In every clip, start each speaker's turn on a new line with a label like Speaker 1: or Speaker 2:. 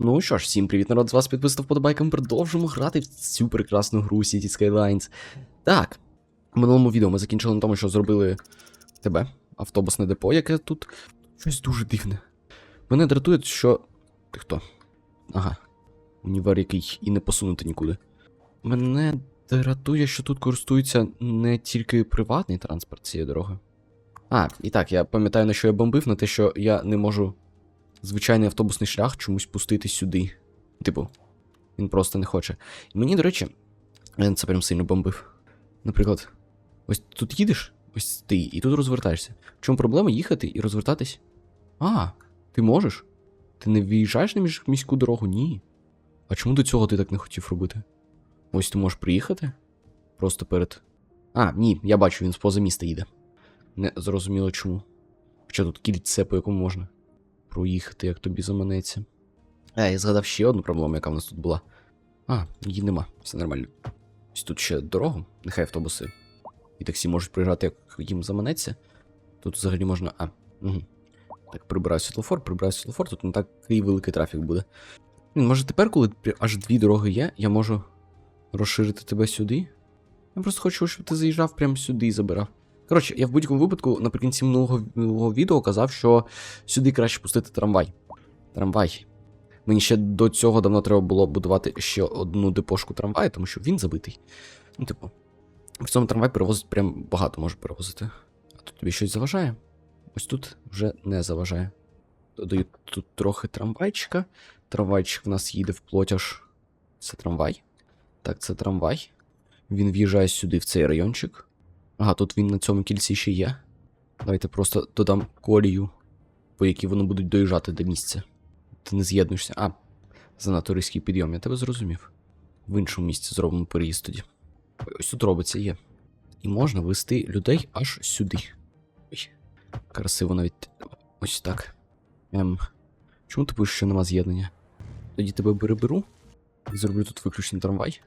Speaker 1: Ну що ж, всім привіт, народ, з вас підписав. Ми продовжимо грати в цю прекрасну гру City Skylines. Так, в минулому відео ми закінчили на тому, що зробили тебе, автобусне депо, яке тут щось дуже дивне. Мене дратує, що. Ти хто? Ага. Універ, який і не посунути нікуди. Мене дратує, що тут користується не тільки приватний транспорт цієї дороги. А, і так, я пам'ятаю, на що я бомбив, на те, що я не можу звичайний автобусний шлях чомусь пустити сюди. Типу, він просто не хоче. І мені, до речі, це прям сильно бомбив. Наприклад, ось тут їдеш, ось ти, і тут розвертаєшся. В чому проблема їхати і розвертатись? А, ти можеш? Ти не виїжджаєш на міську дорогу? Ні. А чому до цього ти так не хотів робити? Ось ти можеш приїхати? Просто перед. А, ні, я бачу, він з поза міста їде. Не зрозуміло чому. Хоча тут кільце, по якому можна проїхати, як тобі заманеться. А, я згадав ще одну проблему, яка в нас тут була. А, її нема, все нормально. Ось тут ще дорогу, нехай автобуси. І таксі можуть приїжджати, як їм заманеться. Тут взагалі можна. А, угу. Так, прибираю світлофор, прибираю світлофор, тут не такий великий трафік буде. Може тепер, коли аж дві дороги є, я можу розширити тебе сюди? Я просто хочу, щоб ти заїжджав прямо сюди і забирав. Коротше, я в будь-якому випадку наприкінці минулого, відео казав, що сюди краще пустити трамвай. Трамвай. Мені ще до цього давно треба було будувати ще одну депошку трамваю, тому що він забитий. Ну, типу, в цьому трамвай перевозить прям багато може перевозити. А тут тобі щось заважає? Ось тут вже не заважає. Додаю тут трохи трамвайчика. Трамвайчик в нас їде в плотяж. Це трамвай. Так, це трамвай. Він в'їжджає сюди, в цей райончик. Ага, тут він на цьому кільці ще є. Давайте просто додам колію, по якій вони будуть доїжджати до місця. Ти не з'єднуєшся. А, занадто різкий підйом, я тебе зрозумів. В іншому місці зробимо переїзд тоді. Ось тут робиться є. І можна вести людей аж сюди. Ой, красиво навіть. Ось так. Ем. Чому ти пишеш, що нема з'єднання? Тоді тебе переберу і зроблю тут виключний трамвай.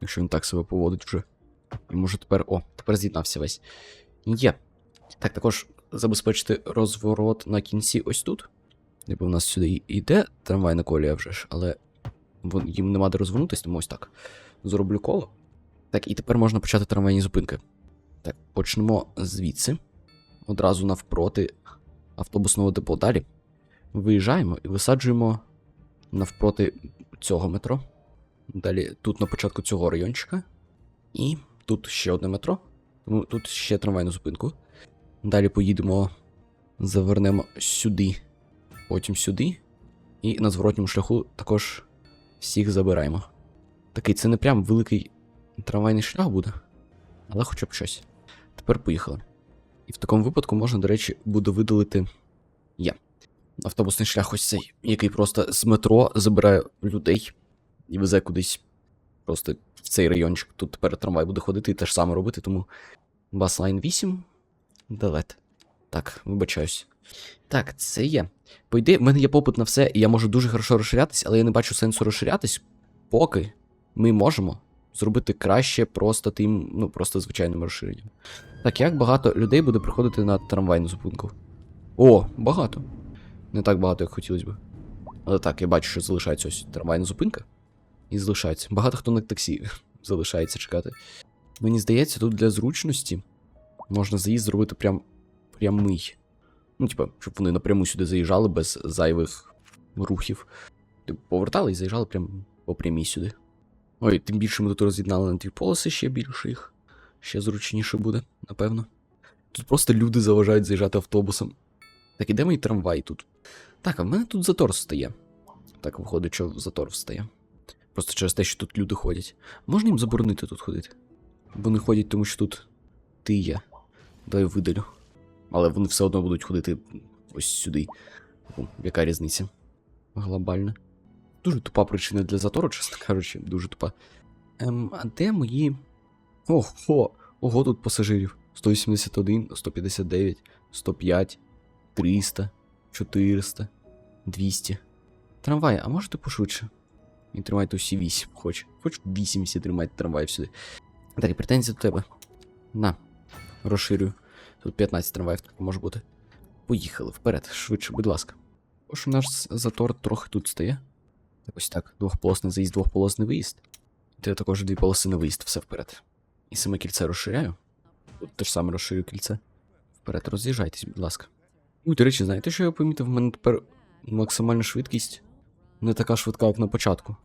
Speaker 1: Якщо він так себе поводить вже. І може тепер. О, тепер з'єднався весь. Є. Так, також забезпечити розворот на кінці ось тут. Ніби у нас сюди йде трамвайна колія вже ж, але їм нема де розвернутися, тому ось так. Зроблю коло. Так, і тепер можна почати трамвайні зупинки. Так, почнемо звідси. Одразу навпроти автобусного депо. Далі. Виїжджаємо і висаджуємо навпроти цього метро. Далі тут на початку цього райончика. І тут ще одне метро. Тому тут ще трамвайну зупинку. Далі поїдемо, завернемо сюди, потім сюди. І на зворотньому шляху також всіх забираємо. Такий, це не прям великий трамвайний шлях буде, але хоча б щось. Тепер поїхали. І в такому випадку можна, до речі, буде видалити я. Автобусний шлях ось цей, який просто з метро забирає людей і везе кудись просто в цей райончик. Тут тепер трамвай буде ходити і те ж саме робити, тому Баслайн 8. Делет. Так, вибачаюсь. Так, це є. По ідеї, в мене є попит на все, і я можу дуже хорошо розширятись, але я не бачу сенсу розширятись, поки ми можемо зробити краще просто тим, ну, просто звичайним розширенням. Так, як багато людей буде приходити на трамвайну зупинку? О, багато. Не так багато, як хотілося б. Але так, я бачу, що залишається ось трамвайна зупинка. І залишається. Багато хто на таксі залишається чекати. Мені здається, тут для зручності можна заїзд зробити прям прямий. Ну, типа, щоб вони напряму сюди заїжджали без зайвих рухів. Типу, повертали і заїжджали прям по прямій сюди. Ой, тим більше ми тут роз'єднали на дві полоси ще більше їх. Ще зручніше буде, напевно. Тут просто люди заважають заїжджати автобусом. Так, і де мій трамвай тут? Так, а в мене тут затор стає. Так, виходить, що затор встає. Просто через те, що тут люди ходять. Можна їм заборонити тут ходити? Вони ходять, тому що тут ти є. Дай видалю. Але вони все одно будуть ходити ось сюди. Типу, Яка різниця? Глобальна. Дуже тупа причина для затору, чесно кажучи, дуже тупа. Ем, а де мої. Ого, ого, тут пасажирів. 181, 159, 105, 300, 400, 200. Трамвай, а можете пошвидше? І тримайте усі 8, хоч. Хоч 8 всі тримайте трамвай сюди. Так, і претензії до тебе. На, розширюю. Тут 15 трамваїв так може бути. Поїхали вперед, швидше, будь ласка. Ось у нас затор трохи тут стає. Ось так. Двохполосний заїзд, двохполосний виїзд. Ти також дві полоси на виїзд, все вперед. І саме кільце розширяю. Тут теж саме розширю кільце. Вперед, роз'їжджайтесь, будь ласка. Ну, до речі, знаєте, що я помітив? В мене тепер максимальна швидкість не така швидка, як на початку.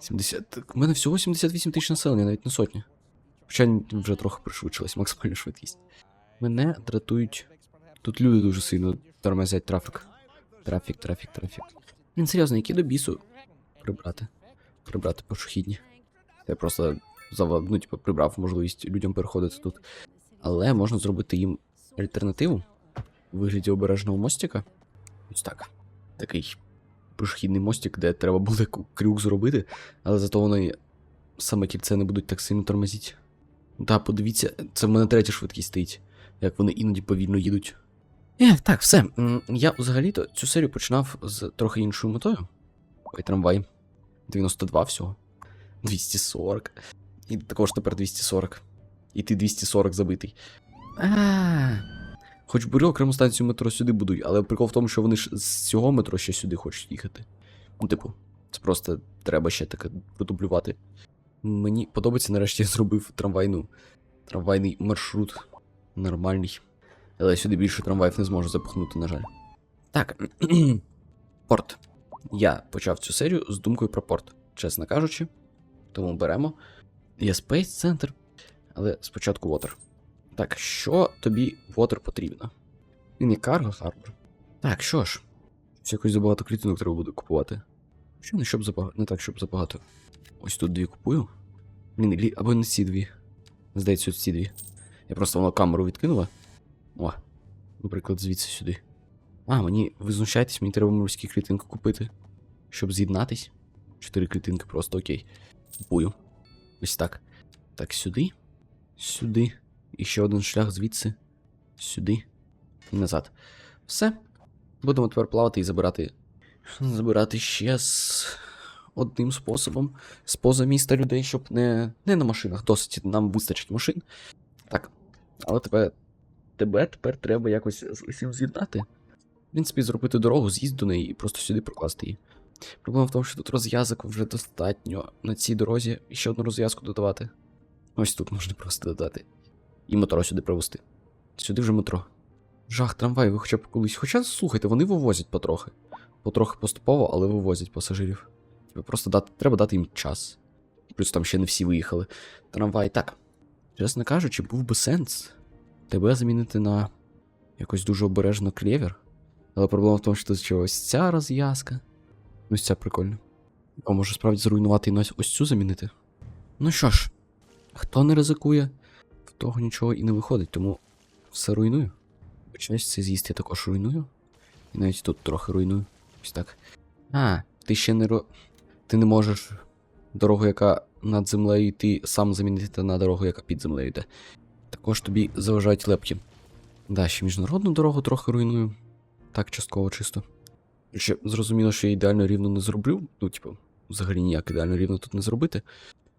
Speaker 1: 70. так, У мене всього 78 тисяч населення, навіть не сотня. Хоча вже трохи пришвидшилась максимальна швидкість. Мене дратують. Тут люди дуже сильно тормозять трафік. Трафік, трафік, трафік. Він серйозно, які до бісу прибрати. Прибрати пішохідні. Я просто зава... ну, типу, прибрав можливість людям переходити тут. Але можна зробити їм альтернативу у вигляді обережного мостика. Ось так. Такий пішохідний мостик, де треба буде крюк зробити, але зато вони саме кільце не будуть так сильно тормозити. Так, подивіться, це в мене третя швидкість стоїть, як вони іноді повільно їдуть. Е, так, все. Я взагалі-то цю серію починав з трохи іншою метою. Ой, трамвай. 92 всього. 240. І також тепер 240. І ти 240 забитий. А. Хоч бери окрему станцію метро сюди будуй, але прикол в тому, що вони ж з цього метро ще сюди хочуть їхати. Ну, типу, це просто треба ще таке продублювати. Мені подобається, нарешті я зробив трамвайну. Трамвайний маршрут. Нормальний. Але сюди більше трамваїв не зможу запихнути, на жаль. Так. порт. Я почав цю серію з думкою про порт, чесно кажучи. Тому беремо. Є Space Center, але спочатку Water. Так, що тобі Water потрібно? Є Cargo Harbor. Так, що ж? Щось якось забагато клітинок треба буде купувати. Що не щоб забагато, не так, щоб забагато. Ось тут дві купую. Блін, лі... або не ці дві. Здається, ось ці дві. Я просто воно камеру відкинула. О, наприклад, звідси сюди. А, мені ви знущаєтесь, мені треба морські клітинки купити. Щоб з'єднатись. Чотири клітинки просто окей. Купую. Ось так. Так, сюди. Сюди. І ще один шлях звідси. Сюди. І назад. Все. Будемо тепер плавати і забирати. Забирати ще з одним способом. З поза міста людей, щоб не. Не на машинах. Досить нам вистачить машин. Так. Але тебе. Тебе тепер треба якось з усім з'єднати. В принципі, зробити дорогу, з'їзд до неї і просто сюди прокласти її. Проблема в тому, що тут розв'язок вже достатньо. На цій дорозі ще одну розв'язку додавати. Ось тут можна просто додати. І метро сюди привезти. Сюди вже метро. Жах, трамвай, ви хоча б колись. Хоча, слухайте, вони вивозять потрохи. Потрохи поступово, але вивозять пасажирів. Типу, Просто дати, треба дати їм час. Плюс там ще не всі виїхали. Трамвай, так. Чесно кажучи, був би сенс тебе замінити на якось дуже обережно клєвер. Але проблема в тому, що тут ось ця розв'язка. Ось ця прикольна. А може справді зруйнувати і ось- цю замінити? Ну що ж, хто не ризикує, того нічого і не виходить, тому все руйную. Почнеться цей з'їзд я також руйную. І навіть тут трохи руйную. Ось так. А, ти ще не ро. Ти не можеш дорогу, яка над землею йти, сам замінити на дорогу, яка під землею йде. Також тобі заважають лепки. Да, ще міжнародну дорогу трохи руйную. Так, частково чисто. Ще зрозуміло, що я ідеально рівно не зроблю. Ну, типу, взагалі ніяк ідеально рівно тут не зробити.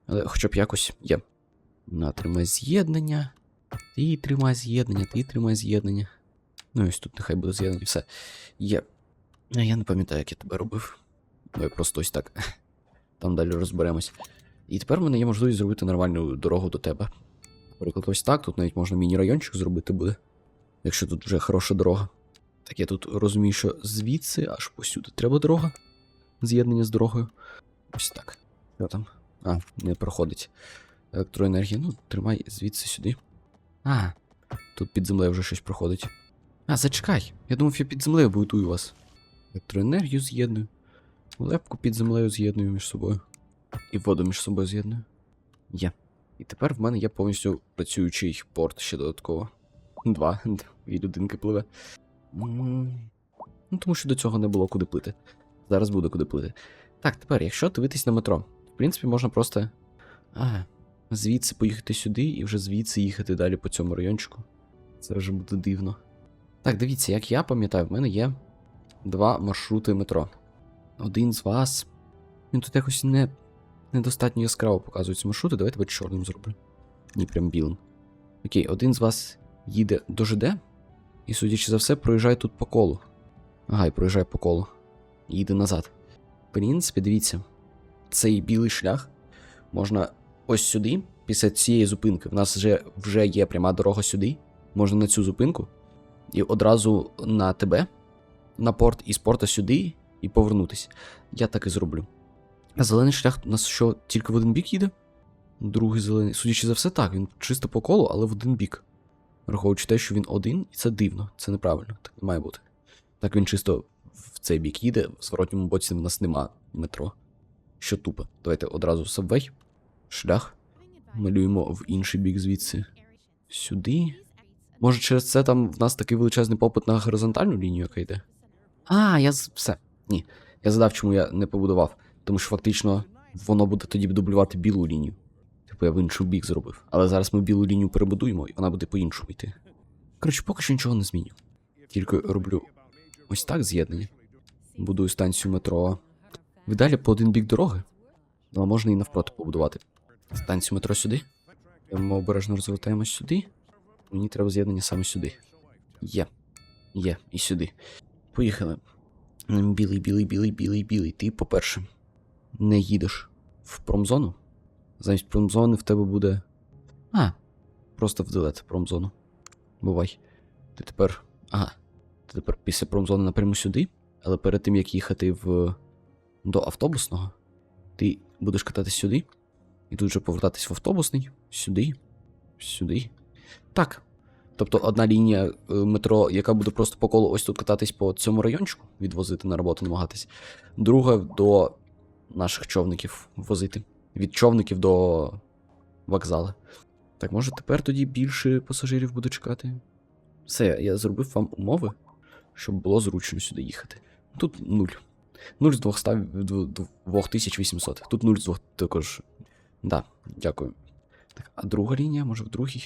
Speaker 1: Але хоча б якось є. На, тримай з'єднання. Ти тримай з'єднання, ти тримай з'єднання. Ну ось тут нехай буде з'єднання, все. Є. Я не пам'ятаю, як я тебе робив. Давай просто ось так. Там далі розберемось. І тепер в мене є можливість зробити нормальну дорогу до тебе. Наприклад, ось так. Тут навіть можна міні-райончик зробити буде. Якщо тут вже хороша дорога. Так я тут розумію, що звідси аж посюди треба дорога. З'єднання з дорогою. Ось так. Що там? А, не проходить. Електроенергія. Ну, тримай звідси сюди. А, тут під землею вже щось проходить. А, зачекай. Я думав, я під землею будую вас. Електроенергію з'єдную. Лепку під землею з'єдную між собою. І воду між собою з'єдную. Є. І тепер в мене є повністю працюючий порт ще додатково. Два. Дві людинки пливе. Ну, тому що до цього не було куди плити. Зараз буде куди плити. Так, тепер, якщо дивитись на метро, в принципі, можна просто. А, звідси поїхати сюди і вже звідси їхати далі по цьому райончику. Це вже буде дивно. Так, дивіться, як я пам'ятаю, в мене є два маршрути метро. Один з вас. Він тут якось не. недостатньо яскраво показується маршрути. Давайте тебе чорним зроблю. Ні, прям білим. Окей, один з вас їде до ЖД, і, судячи за все, проїжджає тут по колу. Ага, і проїжджає по колу. Їде назад. В принципі, дивіться, цей білий шлях можна ось сюди, після цієї зупинки. В нас вже, вже є пряма дорога сюди. Можна на цю зупинку. І одразу на тебе, на порт, і з порта сюди, і повернутися. Я так і зроблю. А зелений шлях у нас що, тільки в один бік їде? Другий зелений. Судячи за все, так, він чисто по колу, але в один бік. Враховуючи те, що він один, і це дивно, це неправильно, так не має бути. Так він чисто в цей бік їде, в зворотньому боці в нас нема метро. Що тупо. Давайте одразу сабвей. Шлях. Малюємо в інший бік звідси. Сюди. Може, через це там в нас такий величезний попит на горизонтальну лінію, яка йде? А, я з... все. Ні. Я задав, чому я не побудував. Тому що фактично воно буде тоді дублювати білу лінію. Типу я в інший бік зробив. Але зараз ми білу лінію перебудуємо, і вона буде по-іншому йти. Коротше, поки що нічого не зміню. Тільки роблю ось так з'єднання. Будую станцію метро. Ви далі по один бік дороги. Ну, а можна і навпроти побудувати. Станцію метро сюди. Ми обережно розвертаємось сюди. Мені треба з'єднання саме сюди. Є. Є, і сюди. Поїхали. Білий, білий, білий, білий, білий. Ти, по-перше, не їдеш в промзону. Замість промзони в тебе буде. А, просто в дилет промзону. Бувай. Ти тепер. Ага. Ти тепер після промзони напряму сюди, але перед тим як їхати в. до автобусного, ти будеш кататись сюди, і тут же повертатись в автобусний, сюди, сюди. Так. Тобто одна лінія е, метро, яка буде просто по колу ось тут кататись по цьому райончику, відвозити на роботу, намагатись. Друга до наших човників возити. Від човників до вокзалу. Так, може тепер тоді більше пасажирів буде чекати? Все, я зробив вам умови, щоб було зручно сюди їхати. Тут нуль. Нуль з 200, 2800. Тут нуль з 2 також. Да, дякую. Так, а друга лінія, може в другій?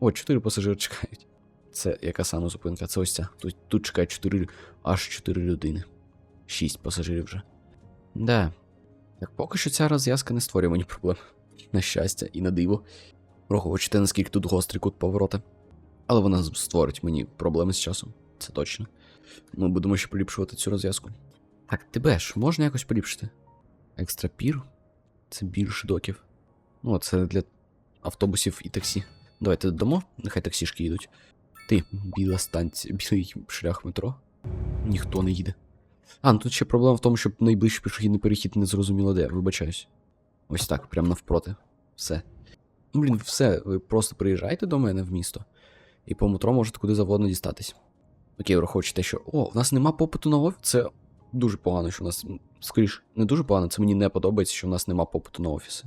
Speaker 1: О, 4 пасажири чекають. Це яка саме зупинка? Це ось ця. Тут, тут чекають 4, аж 4 людини. 6 пасажирів вже. Да. Так, поки що ця розв'язка не створює мені проблем. На щастя і на диво. Враховуючи наскільки тут гострий кут поворота. Але вона створить мені проблеми з часом. Це точно. Ми будемо ще поліпшувати цю розв'язку. Так, тебе ж можна якось поліпшити? Екстра пір. Це більше доків. Ну, це для автобусів і таксі. Давайте додамо, нехай таксішки їдуть. Ти, біла станція, білий шлях метро. Ніхто не їде. А, ну тут ще проблема в тому, щоб найближчий пішохідний перехід не зрозуміло де, вибачаюсь. Ось так, прямо навпроти. Все. Ну, блін, все, ви просто приїжджайте до мене в місто, і по метро можете куди завгодно дістатись. Окей, враховуючи те, що. О, в нас нема попиту на офіс. Це дуже погано, що в нас. м, Скоріш, не дуже погано, це мені не подобається, що в нас нема попиту на офіси.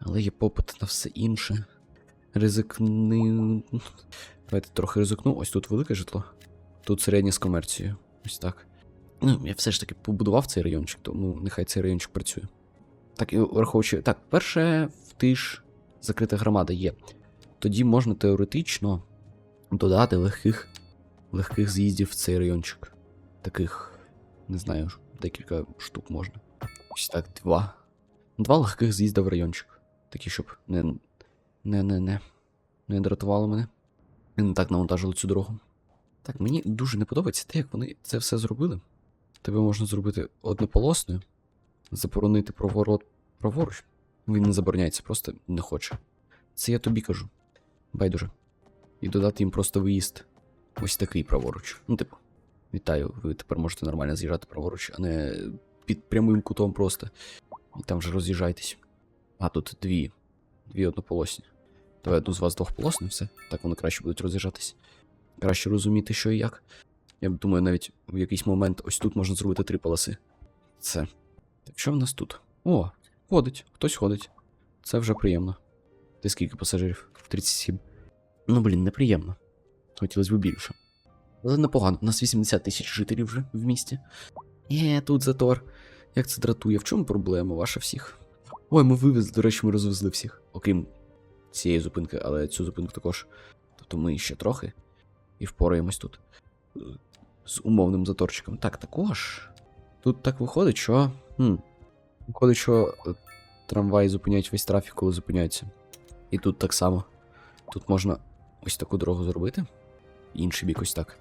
Speaker 1: Але є попит на все інше. Ризикни. Давайте трохи ризикну. Ось тут велике житло. Тут середнє з комерцією. Ось так. Ну, я все ж таки побудував цей райончик, тому нехай цей райончик працює. Так, і враховуючи. Так, перше, в тиш закрита громада є. Тоді можна теоретично додати легких, легких з'їздів в цей райончик. Таких, не знаю, декілька штук можна. Ось так, два. Два легких з'їзда в райончик. Такі, щоб не. Не, не, не. Не дратувало мене. І не так навантажили цю дорогу. Так, мені дуже не подобається те, як вони це все зробили. Тебе можна зробити однополосною, заборонити проворот праворуч. Він не забороняється, просто не хоче. Це я тобі кажу. Байдуже. І додати їм просто виїзд. Ось такий праворуч. Ну, типу, вітаю, ви тепер можете нормально з'їжджати праворуч, а не під прямим кутом просто. І там вже роз'їжджайтесь. А тут дві. Дві однополосні. Давай одну з вас двохполосну, все. Так вони краще будуть роз'їжджатись. Краще розуміти, що і як. Я думаю, навіть в якийсь момент ось тут можна зробити три полоси. Це. Так що в нас тут? О, ходить, хтось ходить. Це вже приємно. Ти скільки пасажирів? 37. Ну, блін, неприємно. Хотілося б більше. Але непогано, у нас 80 тисяч жителів вже в місті. Є, тут затор. Як це дратує? В чому проблема ваша всіх? Ой, ми вивезли, до речі, ми розвезли всіх. Окрім цієї зупинки, але цю зупинку також. Тобто ми ще трохи і впораємось тут. З умовним заторчиком. Так, також. Тут так виходить, що. Хм, виходить, що е, трамваї зупиняють весь трафік, коли зупиняються. І тут так само. Тут можна ось таку дорогу зробити. Інший бік ось так.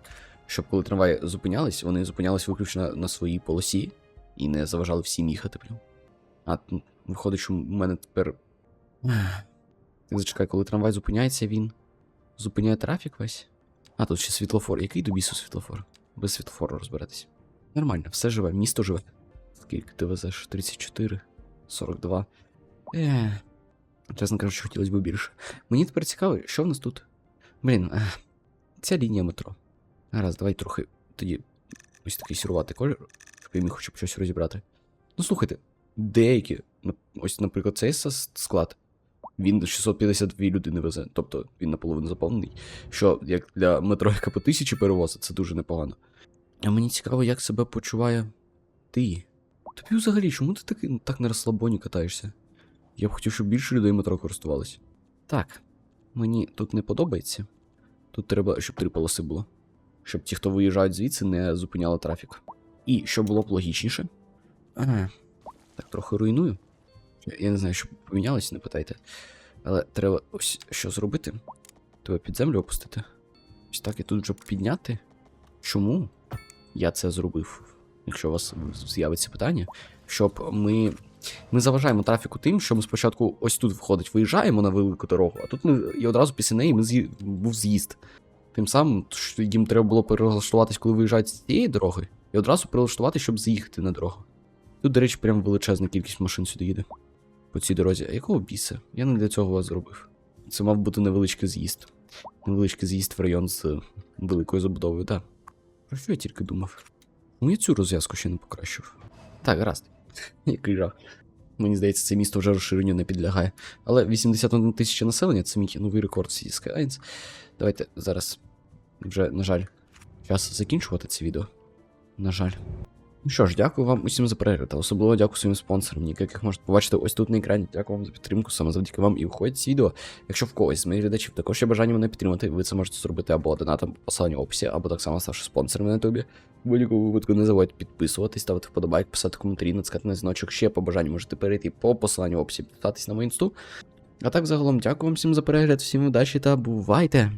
Speaker 1: Щоб коли трамваї зупинялись, вони зупинялись виключно на своїй полосі і не заважали всім їхати прям. А виходить, що у мене тепер. Зачекай, коли трамвай зупиняється, він зупиняє трафік весь. А, тут ще світлофор. Який до бісу світлофор? Без світлофору розберетесь. Нормально, все живе, місто живе. Скільки ти везеш? 34, 42. Ех. Чесно кажучи, хотілося б більше. Мені тепер цікаво, що в нас тут. Блін, ех, ця лінія метро. Гаразд, давай трохи тоді ось такий сіруватий колір, щоб я міг хоча б щось розібрати. Ну слухайте, деякі, ось, наприклад, цей склад, він 652 людини везе, тобто він наполовину заповнений. Що як для метро, яка по тисячі перевозить, це дуже непогано. А мені цікаво, як себе почуває ти. Тобі взагалі, чому ти так, так на розслабоні катаєшся? Я б хотів, щоб більше людей метро користувалися. Так, мені тут не подобається. Тут треба, щоб три полоси було. Щоб ті, хто виїжджають звідси, не зупиняли трафік. І щоб було б логічніше. Ага. Так, трохи руйную. Я не знаю, що помінялось, не питайте. Але треба ось що зробити. Треба під землю опустити. Ось так і тут вже підняти. Чому я це зробив? Якщо у вас з'явиться питання, щоб ми. Ми заважаємо трафіку тим, що ми спочатку ось тут виходить, виїжджаємо на велику дорогу, а тут ми і одразу після неї ми з'ї... був з'їзд. Тим самим, що їм треба було перелаштуватись, коли виїжджають з цієї дороги, і одразу перелаштувати, щоб заїхати на дорогу. Тут, до речі, прям величезна кількість машин сюди їде. По цій дорозі. А якого біса? Я не для цього вас зробив. Це мав бути невеличкий з'їзд. Невеличкий з'їзд в район з е, великою забудовою, так. Про що я тільки думав? Ну я цю розв'язку ще не покращив. Так, гаразд. Який жах. Мені здається, це місто вже розширенню не підлягає. Але 81 тисяча населення це мій новий рекорд City Skylines. Давайте зараз вже, на жаль, час закінчувати це відео. На жаль. Ну що ж, дякую вам усім за перегляд, особливо дякую своїм спонсорам, яких можете побачити ось тут на екрані. Дякую вам за підтримку, саме завдяки вам і виходить ці відео. Якщо в когось з моїх глядачів також є бажання мене підтримати, ви це можете зробити або донатом по посиланню в описі, або так само ставши спонсором на ютубі. В будь-якому випадку не забудьте підписуватись, ставити вподобайк, писати коментарі, натискати на дзвіночок. Ще по бажанню можете перейти по посиланню в описі, підписатись на мою інсту. А так загалом дякую вам всім за перегляд, всім удачі та бувайте!